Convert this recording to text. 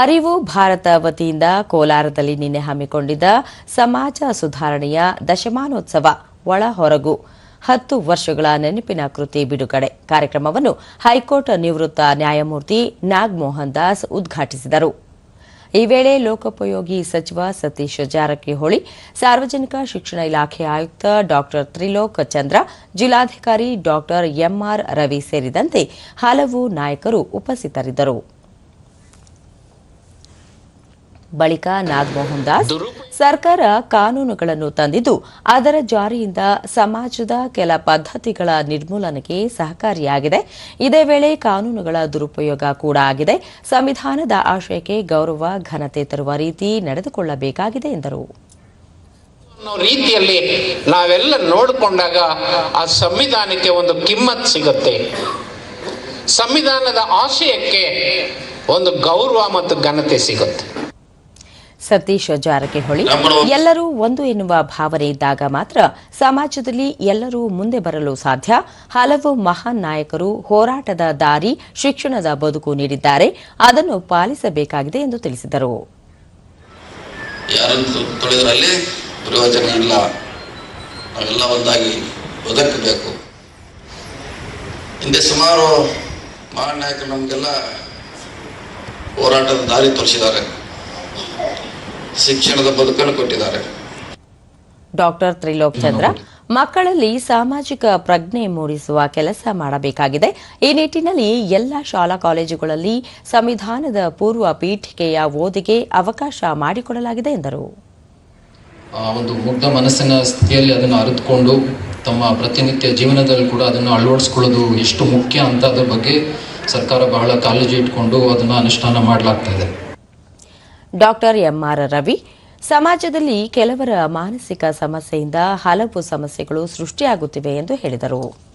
ಅರಿವು ಭಾರತ ವತಿಯಿಂದ ಕೋಲಾರದಲ್ಲಿ ನಿನ್ನೆ ಹಮ್ಮಿಕೊಂಡಿದ್ದ ಸಮಾಜ ಸುಧಾರಣೆಯ ದಶಮಾನೋತ್ಸವ ಒಳ ಹೊರಗು ಹತ್ತು ವರ್ಷಗಳ ನೆನಪಿನ ಕೃತಿ ಬಿಡುಗಡೆ. ಕಾರ್ಯಕ್ರಮವನ್ನು ಹೈಕೋರ್ಟ್ ನಿವೃತ್ತ ನ್ಯಾಯಮೂರ್ತಿ ನಾಗಮೋಹನ್ ದಾಸ್ ಉದ್ಘಾಟಿಸಿದರು. ಈ ವೇಳೆ ಲೋಕೋಪಯೋಗಿ ಸಚಿವ ಸತೀಶ್ ಜಾರಕಿಹೊಳಿ, ಸಾರ್ವಜನಿಕ ಶಿಕ್ಷಣ ಇಲಾಖೆ ಆಯುಕ್ತ ಡಾ. ತ್ರಿಲೋಕ್ ಚಂದ್ರ, ಜಿಲ್ಲಾಧಿಕಾರಿ ಡಾ. ಎಂಆರ್ ರವಿ ಸೇರಿದಂತೆ ಹಲವು ನಾಯಕರು ಉಪಸ್ಥಿತರಿದ್ದರು. ಬಳಿಕ ನಾಗಮೋಹನ್ ದಾಸ್ ಸರ್ಕಾರ ಕಾನೂನುಗಳನ್ನು ತಂದಿದ್ದು ಅದರ ಜಾರಿಯಿಂದ ಸಮಾಜದ ಕೆಲ ಪದ್ಧತಿಗಳ ನಿರ್ಮೂಲನೆಗೆ ಸಹಕಾರಿಯಾಗಿದೆ. ಇದೇ ವೇಳೆ ಕಾನೂನುಗಳ ದುರುಪಯೋಗ ಕೂಡ ಆಗಿದೆ. ಸಂವಿಧಾನದ ಆಶಯಕ್ಕೆ ಗೌರವ ಘನತೆ ತರುವ ರೀತಿ ನಡೆದುಕೊಳ್ಳಬೇಕಾಗಿದೆ ಎಂದರು. ಅನ್ನೋ ರೀತಿಯಲ್ಲಿ ನಾವೆಲ್ಲ ನೋಡಿಕೊಂಡಾಗ ಆ ಸಂವಿಧಾನಕ್ಕೆ ಒಂದು ಕಿಮ್ಮತ್ ಸಿಗುತ್ತೆ. ಸಂವಿಧಾನದ ಆಶಯಕ್ಕೆ ಒಂದು ಗೌರವ ಮತ್ತು ಘನತೆ ಸಿಗುತ್ತೆ. ಸತೀಶ್ ಜಾರಕಿಹೊಳಿ ಎಲ್ಲರೂ ಒಂದು ಎನ್ನುವ ಭಾವನೆ ಇದ್ದಾಗ ಮಾತ್ರ ಸಮಾಜದಲ್ಲಿ ಎಲ್ಲರೂ ಮುಂದೆ ಬರಲು ಸಾಧ್ಯ. ಹಲವು ಮಹಾನ್ ನಾಯಕರು ಹೋರಾಟದ ದಾರಿ ಶಿಕ್ಷಣದ ಬದುಕು ನೀಡಿದ್ದಾರೆ. ಅದನ್ನು ಪಾಲಿಸಬೇಕಾಗಿದೆ ಎಂದು ತಿಳಿಸಿದರು. ಯಾರನ್ನು ತೊಳೆದರಲ್ಲಿ ಪ್ರಯೋಜನ ಇಲ್ಲ ನಾವೆಲ್ಲ ಒಂದಾಗಿ ಬದುಕಬೇಕು ಹಿಂದೆ ಸುಮಾರು ಮಹಾನ್ ನಾಯಕರು ನಮಗೆಲ್ಲ ಹೋರಾಟದ ದಾರಿ ತೋರಿಸಿದ್ದಾರೆ. ಶಿಕ್ಷಣದ ಬದುಕನ್ನು ಕೊಟ್ಟಿದ್ದಾರೆ. ಡಾಕ್ಟರ್ ತ್ರಿಲೋಕ್ ಚಂದ್ರ ಮಕ್ಕಳಲ್ಲಿ ಸಾಮಾಜಿಕ ಪ್ರಜ್ಞೆ ಮೂಡಿಸುವ ಕೆಲಸ ಮಾಡಬೇಕಾಗಿದೆ. ಈ ನಿಟ್ಟಿನಲ್ಲಿ ಎಲ್ಲ ಶಾಲಾ ಕಾಲೇಜುಗಳಲ್ಲಿ ಸಂವಿಧಾನದ ಪೂರ್ವ ಪೀಠಿಕೆಯ ಓದಿಗೆ ಅವಕಾಶ ಮಾಡಿಕೊಡಲಾಗಿದೆ ಎಂದರು. ಒಂದು ಮುಗ್ಧ ಮನಸ್ಸಿನ ಸ್ಥಿತಿಯಲ್ಲಿ ಅದನ್ನು ಅರಿತುಕೊಂಡು ತಮ್ಮ ಪ್ರತಿನಿತ್ಯ ಜೀವನದಲ್ಲಿ ಕೂಡ ಅದನ್ನು ಅಳವಡಿಸ್ಕೊಳ್ಳೋದು ಎಷ್ಟು ಮುಖ್ಯ ಅಂತ ಅದರ ಬಗ್ಗೆ ಸರ್ಕಾರ ಬಹಳ ಕಾಳಜಿ ಇಟ್ಕೊಂಡು ಅದನ್ನು ಅನುಷ್ಠಾನ ಮಾಡಲಾಗ್ತಾ ಇದೆ. Doctor M R Ravi. ಸಮಾಜದಲ್ಲಿ ಕೆಲವರ ಮಾನಸಿಕ ಸಮಸ್ಯೆಯಿಂದ ಹಲವು ಸಮಸ್ಯೆಗಳು ಸೃಷ್ಟಿಯಾಗುತ್ತಿವೆ ಎಂದು ಹೇಳಿದರು.